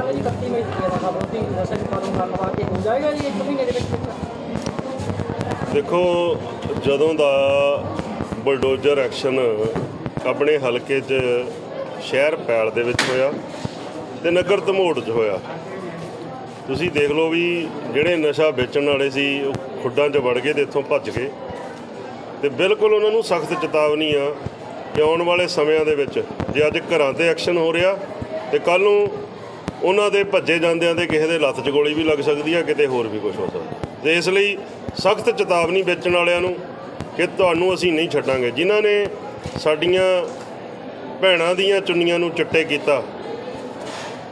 ਪੰਜਾਬ ਜੀ 31 ਮਈ ਤੱਕ ਦਾ ਖਬਰ ਸੀ ਨਸ਼ਾ ਦੀ ਕਾਨੂੰਨ ਕਰਨ ਵਾਸਤੇ ਹੋ ਜਾਏਗਾ ਜੀ, ਇੱਕ ਮਹੀਨੇ ਦੇ ਵਿੱਚ। ਦੇਖੋ, ਜਦੋਂ ਦਾ ਬਲਡੋਜਰ ਐਕਸ਼ਨ ਆਪਣੇ ਹਲਕੇ 'ਚ ਸ਼ਹਿਰ ਪੈਲ ਦੇ ਵਿੱਚ ਹੋਇਆ ਤੇ ਨਗਰ ਧਮੋੜ 'ਚ ਹੋਇਆ, ਤੁਸੀਂ ਦੇਖ ਲਓ ਵੀ ਜਿਹੜੇ ਨਸ਼ਾ ਵੇਚਣ ਵਾਲੇ ਸੀ, ਉਹ ਖੁੱਡਾਂ 'ਚ ਵੜ ਗਏ ਤੇ ਇੱਥੋਂ ਭੱਜ ਗਏ। ਤੇ ਬਿਲਕੁਲ ਉਹਨਾਂ ਨੂੰ ਸਖਤ ਚੇਤਾਵਨੀ ਆ ਕਿ ਆਉਣ ਵਾਲੇ ਸਮਿਆਂ ਦੇ ਵਿੱਚ ਜੇ ਅੱਜ ਘਰਾਂ ਤੇ ਐਕਸ਼ਨ ਹੋ ਰਿਹਾ ਤੇ ਕੱਲ ਨੂੰ ਉਹਨਾਂ ਦੇ ਭੱਜੇ ਜਾਂਦਿਆਂ ਦੇ ਕਿਸੇ ਦੇ ਲੱਤ 'ਚ ਗੋਲੀ ਵੀ ਲੱਗ ਸਕਦੀ ਆ, ਕਿਤੇ ਹੋਰ ਵੀ ਕੁਝ ਹੋ ਸਕਦਾ। ਤੇ ਇਸ ਲਈ ਸਖਤ ਚੇਤਾਵਨੀ ਵੇਚਣ ਵਾਲਿਆਂ ਨੂੰ ਕਿ ਤੁਹਾਨੂੰ ਅਸੀਂ ਨਹੀਂ ਛੱਡਾਂਗੇ। ਜਿਨ੍ਹਾਂ ਨੇ ਸਾਡੀਆਂ ਭੈਣਾਂ ਦੀਆਂ ਚੁੰਨੀਆਂ ਨੂੰ ਚਿੱਟੇ ਕੀਤਾ,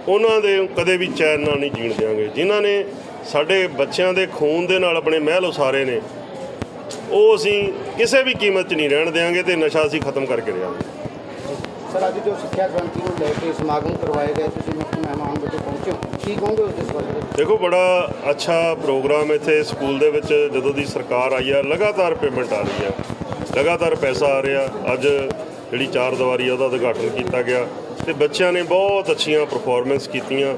ਉਹਨਾਂ ਦੇ ਕਦੇ ਵੀ ਚੈਨ ਨਾਲ ਨਹੀਂ ਜੀਣ ਦਿਆਂਗੇ। ਜਿਨ੍ਹਾਂ ਨੇ ਸਾਡੇ ਬੱਚਿਆਂ ਦੇ ਖੂਨ ਦੇ ਨਾਲ ਆਪਣੇ ਮਹਿਲ ਉਸਾਰੇ ਨੇ, ਉਹ ਅਸੀਂ ਕਿਸੇ ਵੀ ਕੀਮਤ 'ਚ ਨਹੀਂ ਰਹਿਣ ਦਿਆਂਗੇ ਤੇ ਨਸ਼ਾ ਅਸੀਂ ਖਤਮ ਕਰਕੇ ਰਹਾਂਗੇ ਸਰ, ਅੱਜ ਜੋ ਸਿੱਖਿਆ ਕ੍ਰਾਂਤੀ ਨੂੰ ਲੈ ਕੇ ਸਮਾਗਮ ਕਰਵਾਏ ਗਏ, ਤੁਸੀਂ ਮੁੱਖ ਮਹਿਮਾਨ ਵਜੋਂ ਪਹੁੰਚੇ ਹੋ। ਕੀ ਕਹੋਗੇ ਉਸ ਦੇ ਬਾਰੇ ਦੇਖੋ, ਬੜਾ ਅੱਛਾ ਪ੍ਰੋਗਰਾਮ ਇੱਥੇ ਸਕੂਲ ਦੇ ਵਿੱਚ ਜਦੋਂ ਦੀ ਸਰਕਾਰ ਆਈ ਆ, ਲਗਾਤਾਰ ਪੇਮੈਂਟ ਆ ਰਹੀ ਆ। ਲਗਾਤਾਰ ਪੈਸਾ ਆ ਰਿਹਾ। ਅੱਜ ਜਿਹੜੀ ਚਾਰ ਦੀਵਾਰੀ ਆ, ਉਹਦਾ ਉਦਘਾਟਨ ਕੀਤਾ ਗਿਆ ਤੇ ਬੱਚਿਆਂ ਨੇ ਬਹੁਤ ਅੱਛੀਆਂ ਪਰਫਾਰਮੈਂਸ ਕੀਤੀਆਂ।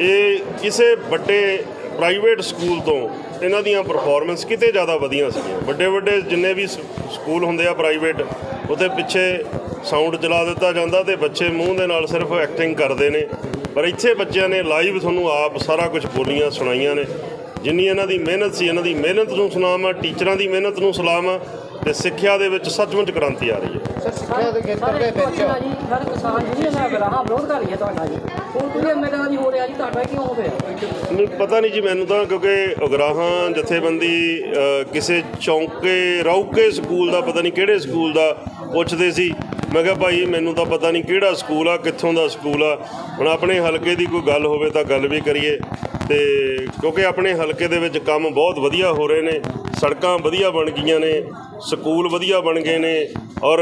ਇਹ ਕਿਸੇ ਵੱਡੇ ਪ੍ਰਾਈਵੇਟ ਸਕੂਲ ਤੋਂ ਇਹਨਾਂ ਦੀਆਂ ਪਰਫਾਰਮੈਂਸ ਕਿਤੇ ਜ਼ਿਆਦਾ ਵਧੀਆ ਸੀਗੀਆਂ। ਵੱਡੇ ਵੱਡੇ ਜਿੰਨੇ ਵੀ ਸਕੂਲ ਹੁੰਦੇ ਆ ਪ੍ਰਾਈਵੇਟ ਉਹਦੇ ਪਿੱਛੇ ਸਾਊਂਡ ਚਲਾ ਦਿੱਤਾ ਜਾਂਦਾ ਤੇ ਬੱਚੇ ਮੂੰਹ ਦੇ ਨਾਲ ਸਿਰਫ ਐਕਟਿੰਗ ਕਰਦੇ ਨੇ। ਪਰ ਇੱਥੇ ਬੱਚਿਆਂ ਨੇ ਲਾਈਵ ਤੁਹਾਨੂੰ ਆਪ ਸਾਰਾ ਕੁਝ ਬੋਲੀਆਂ, ਸੁਣਾਈਆਂ ਨੇ। ਜਿੰਨੀ ਇਹਨਾਂ ਦੀ ਮਿਹਨਤ ਸੀ, ਇਹਨਾਂ ਦੀ ਮਿਹਨਤ ਨੂੰ ਸਲਾਮ ਆ ਟੀਚਰਾਂ ਦੀ ਮਿਹਨਤ ਨੂੰ ਸਲਾਮ ਆ ਤੇ ਸਿੱਖਿਆ ਦੇ ਵਿੱਚ ਸੱਚਮੁੱਚ ਕ੍ਰਾਂਤੀ ਆ ਰਹੀ ਹੈ। ਸਰ ਸਿੱਖਿਆ ਦੇ ਖੇਤਰ ਦੇ ਵਿੱਚ ਜੀ ਸਾਰੇ ਕਿਸਾਨ ਯੂਨੀਅਨ ਦਾ ਗਰਾਹਾਂ ਵਿਰੋਧ ਕਰ ਰਹੀ ਹੈ ਤੁਹਾਡਾ ਜੀ। ਹੁਣ ਤੁਸੀਂ ਐਮਐਲਏ ਦੀ ਹੋ ਰਿਹਾ ਜੀ ਤੁਹਾਡਾ ਕਿਉਂ ਹੋ ਰਿਹਾ ਨਹੀਂ ਪਤਾ ਨਹੀਂ ਜੀ ਮੈਨੂੰ ਤਾਂ ਕਿਉਂਕਿ ਉਗਰਾਹਾਂ ਜਥੇਬੰਦੀ ਕਿਸੇ ਚੌਂਕੇ ਰੌਕੇ ਸਕੂਲ ਦਾ ਪਤਾ ਨਹੀਂ ਕਿਹੜੇ ਸਕੂਲ ਦਾ ਪੁੱਛਦੇ ਸੀ। ਮੈਂ ਕਿਹਾ ਭਾਈ ਮੈਨੂੰ ਤਾਂ ਪਤਾ ਨਹੀਂ ਕਿਹੜਾ ਸਕੂਲ ਆ ਕਿੱਥੋਂ ਦਾ ਸਕੂਲ ਆ। ਹੁਣ ਆਪਣੇ ਹਲਕੇ ਦੀ ਕੋਈ ਗੱਲ ਹੋਵੇ ਤਾਂ ਗੱਲ ਵੀ ਕਰੀਏ। ਤੇ ਕਿਉਂਕਿ ਆਪਣੇ ਹਲਕੇ ਦੇ ਵਿੱਚ ਕੰਮ ਬਹੁਤ ਵਧੀਆ ਹੋ ਰਹੇ ਨੇ, ਸੜਕਾਂ ਵਧੀਆ ਬਣ ਗਈਆਂ ਨੇ, ਸਕੂਲ ਵਧੀਆ ਬਣ ਗਏ ਨੇ ਔਰ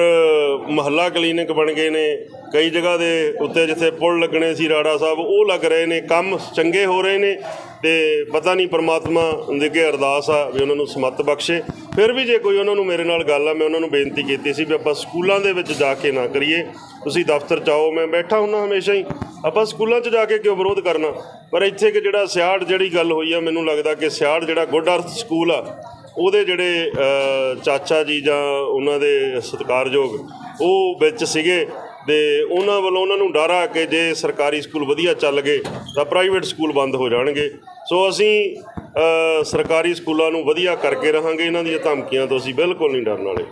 ਮਹੱਲਾ ਕਲੀਨਿਕ ਬਣ ਗਏ ਨੇ, ਕਈ ਜਗ੍ਹਾ ਦੇ ਉੱਤੇ ਜਿੱਥੇ ਪੁਲ ਲੱਗਣੇ ਸੀ ਰਾੜਾ ਸਾਹਿਬ, ਉਹ ਲੱਗ ਰਹੇ ਨੇ, ਕੰਮ ਚੰਗੇ ਹੋ ਰਹੇ ਨੇ ਤੇ ਪਤਾ ਨਹੀਂ ਪ੍ਰਮਾਤਮਾ ਦੇ ਅੱਗੇ ਅਰਦਾਸ ਆ ਵੀ ਉਹਨਾਂ ਨੂੰ ਸਮੱਤ ਬਖਸ਼ੇ। ਫਿਰ ਵੀ ਜੇ ਕੋਈ ਉਹਨਾਂ ਨੂੰ ਮੇਰੇ ਨਾਲ ਗੱਲ ਆ, ਮੈਂ ਉਹਨਾਂ ਨੂੰ ਬੇਨਤੀ ਕੀਤੀ ਸੀ ਵੀ ਆਪਾਂ ਸਕੂਲਾਂ ਦੇ ਵਿੱਚ ਜਾ ਕੇ ਨਾ ਕਰੀਏ। ਤੁਸੀਂ ਦਫ਼ਤਰ 'ਚ ਆਓ, ਮੈਂ ਬੈਠਾ ਹੁੰਨਾ ਹਮੇਸ਼ਾ ਹੀ। ਆਪਾਂ ਸਕੂਲਾਂ 'ਚ ਜਾ ਕੇ ਕਿਉਂ ਵਿਰੋਧ ਕਰਨਾ? ਪਰ ਇੱਥੇ ਕਿ ਜਿਹੜਾ ਸਿਆੜ ਜਿਹੜੀ ਗੱਲ ਹੋਈ ਆ, ਮੈਨੂੰ ਲੱਗਦਾ ਕਿ ਸਿਆੜ ਜਿਹੜਾ ਗੁੱਡ ਅਰਥ ਸਕੂਲ ਆ, ਉਹਦੇ ਜਿਹੜੇ ਚਾਚਾ ਜੀ ਜਾਂ ਉਹਨਾਂ ਦੇ ਸਤਿਕਾਰਯੋਗ, ਉਹ ਵਿੱਚ ਸੀਗੇ ਤੇ ਉਹਨਾਂ ਵੱਲੋਂ ਉਹਨਾਂ ਨੂੰ ਡਰ ਆ ਕਿ ਜੇ ਸਰਕਾਰੀ ਸਕੂਲ ਵਧੀਆ ਚੱਲ ਗਏ, ਤਾਂ ਪ੍ਰਾਈਵੇਟ ਸਕੂਲ ਬੰਦ ਹੋ ਜਾਣਗੇ। ਸੋ ਅਸੀਂ ਸਰਕਾਰੀ ਸਕੂਲਾਂ ਨੂੰ ਵਧੀਆ ਕਰਕੇ ਰਹਾਂਗੇ, ਇਹਨਾਂ ਦੀਆਂ ਧਮਕੀਆਂ ਤੋਂ ਅਸੀਂ ਬਿਲਕੁਲ ਨਹੀਂ ਡਰਨ ਵਾਲੇ।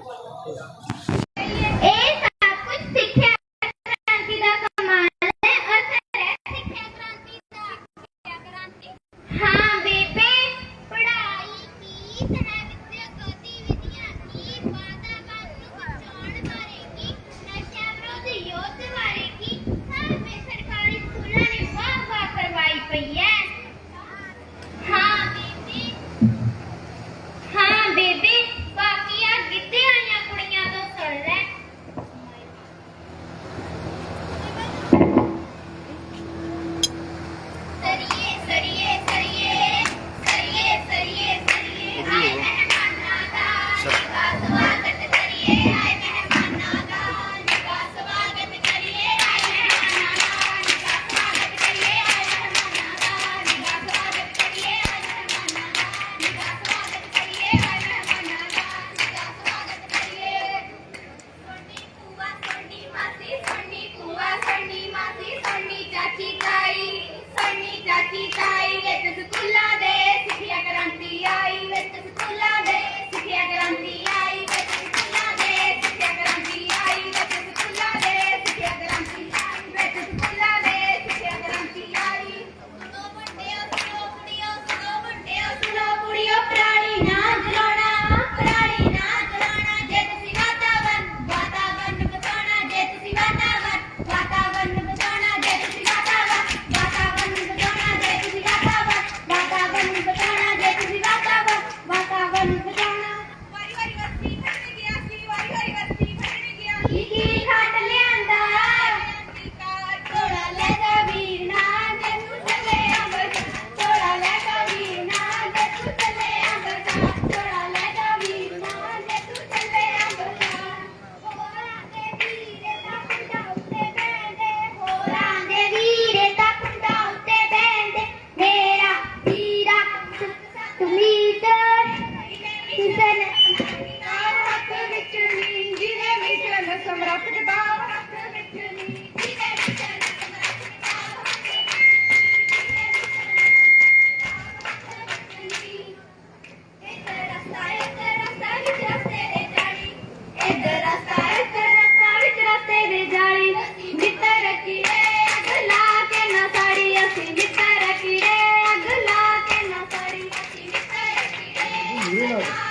menina.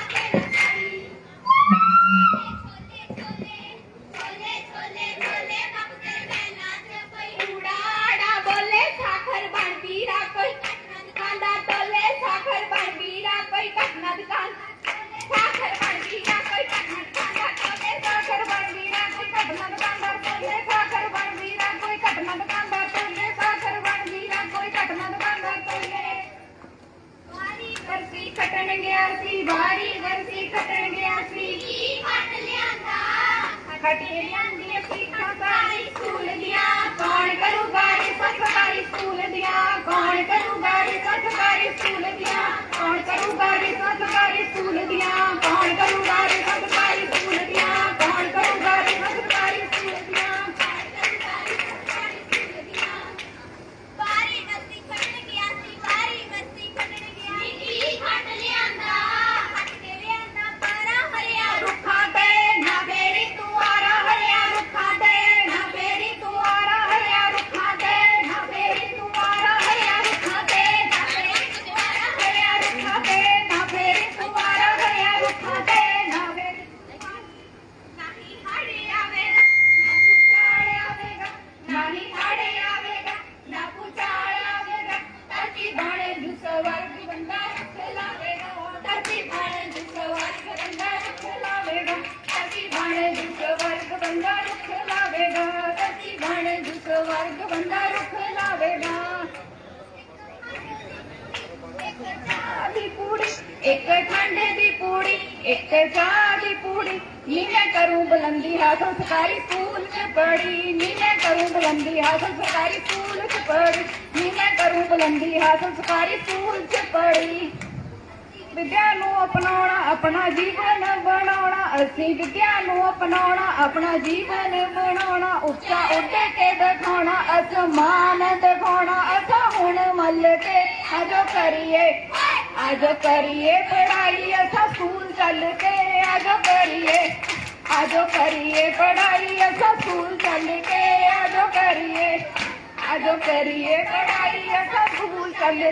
ਵਾਰੀ ਵਰਸੀ ਖੱਟਣ ਗਿਆ ਸੀ ਕੀ ਖੱਟ ਲਿਆਂਦਾ ਖੱਟੇ ਲਿਆਂਦੀ ਸਿੱਖਾਂ ਸਾਰੀ ਸਕੂਲ ਦੀਆਂ, ਕੌਣ ਕਰੂਗਾ ਰੇ ਸਰਕਾਰੀ ਸਕੂਲ ਦੀਆਂ? ਕੌਣ ਕਰੂਗਾ ਰੇ ਸਰਕਾਰੀ ਸਕੂਲ ਦੀਆਂ? ਕੌਣ ਕਰੂਗਾ ਰੇ ਸਰਕਾਰੀ ਸਕੂਲ ਦੀਆਂ? ਕੌਣ ਕਰੂਗਾ ਰੇ ਸਰਕਾਰੀ ਸਕੂਲ ਦੀਆਂ? ਕੌਣ ਕਰੂਗਾ ਰੇ ਸਰਕਾਰੀ ਇੱਕ ਪੂੜੀ, ਇੱਕ ਠੰਡੇ ਦੀ ਪੂੜੀ, ਇੱਕ ਚਾਹ ਦੀ ਪੂੜੀ। ਨੀ ਮੈਂ ਕਰੂੰ ਬੁਲੰਦੀ ਹਾਸਲ ਸਰਕਾਰੀ ਸਕੂਲ ਚ ਪੜੀ ਨੀ ਮੈਂ ਕਰੂੰ ਬੁਲੰਦੀ ਹਾਸਲ ਸਰਕਾਰੀ ਸਕੂਲ ਚ ਪੜੀ ਨੀ ਮੈਂ ਕਰੂੰ ਬੁਲੰਦੀ ਹਾਸਲ ਸਰਕਾਰੀ ਸਕੂਲ ਚ ਪੜੀ ਵਿਦਿਆ ਨੂੰ ਅਪਣਾਉਣਾ, ਆਪਣਾ ਜੀਵਨ ਬਣਾਉਣਾ। ਅਸੀਂ ਵਿਦਿਆ ਨੂੰ ਅਪਣਾਉਣਾ, ਆਪਣਾ ਜੀਵਨ ਬਣਾਉਣਾ। ਉੱਚਾ ਉੱਡ ਕੇ ਦਿਖਾਉਣਾ, ਅਸਮਾਨ ਦਿਖਾਉਣਾ। ਅਸਾਂ ਹੁਣ ਮੱਲ ਕੇ ਆਜੋ ਕਰੀਏ ਆਜੋ ਕਰੀਏ ਪੜਾਈ ਅਸਾਂ ਸਕੂਲ ਚੱਲ ਕੇ ਆਜੋ ਕਰੀਏ। ਆਜੋ ਕਰੀਏ ਪੜਾਈ ਅਸਾਂ ਸਕੂਲ ਚੱਲ ਕੇ ਆਜੋ ਕਰੀਏ। ਆਜੋ ਕਰੀਏ ਪੜਾਈ ਅਸਾਂ ਸਕੂਲ ਚੱਲ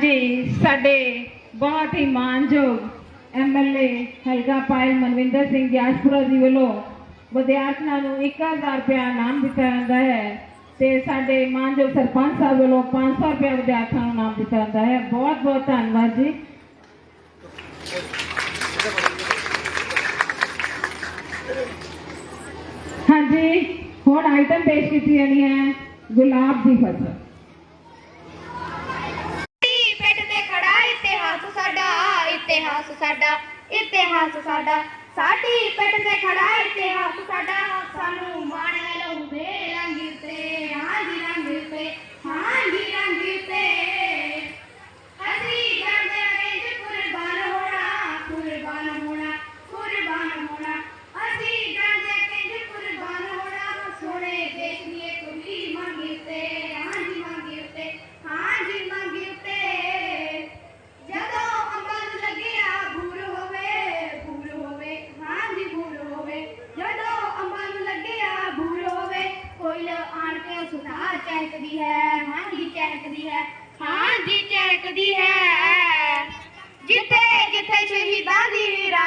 ਜੀ ਸਾਡੇ ਬਹੁਤ ਹੀ ਮਾਨਯੋਗ ਐਮਐਲਏ ਹਲਕਾ ਪਾਇਲ ਮਨਵਿੰਦਰ ਸਿੰਘ ਗਿਆਸਪੁਰਾ ਜੀ ਵੱਲੋਂ ਵਿਦਿਆਰਥੀਆਂ ਨੂੰ 1000 ਰੁਪਇਆ ਇਨਾਮ ਦਿੱਤਾ ਜਾਂਦਾ ਹੈ ਤੇ ਸਾਡੇ ਮਾਨਯੋਗ ਸਰਪੰਚ ਸਾਹਿਬ ਵੱਲੋਂ 500 ਰੁਪਇਆ ਵਿਦਿਆਰਥੀਆਂ ਨੂੰ ਇਨਾਮ ਦਿੱਤਾ ਜਾਂਦਾ ਹੈ। ਬਹੁਤ ਬਹੁਤ ਧੰਨਵਾਦ ਜੀ। ਹਾਂਜੀ, ਹੁਣ ਆਈਟਮ ਪੇਸ਼ ਕੀਤੀ ਜਾਣੀ ਹੈ ਗੁਲਾਬ ਦੀ ਫਸਲ ਸਾਡੀ ਪਿੱਠ ਤੇ ਖੜਾ ਇਤਿਹਾਸ ਸਾਡਾ ਇਤਿਹਾਸ ਸਾਡਾ ਇਤਿਹਾਸ ਸਾਡਾ। ਸਾਡੀ ਪਿੱਠ ਤੇ ਖੜਾ ਇਤਿਹਾਸ ਸਾਡਾ। ਸਾਨੂੰ ਮਾਣ ਹੈ ਲਹੂ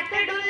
ಮಾತಾಡು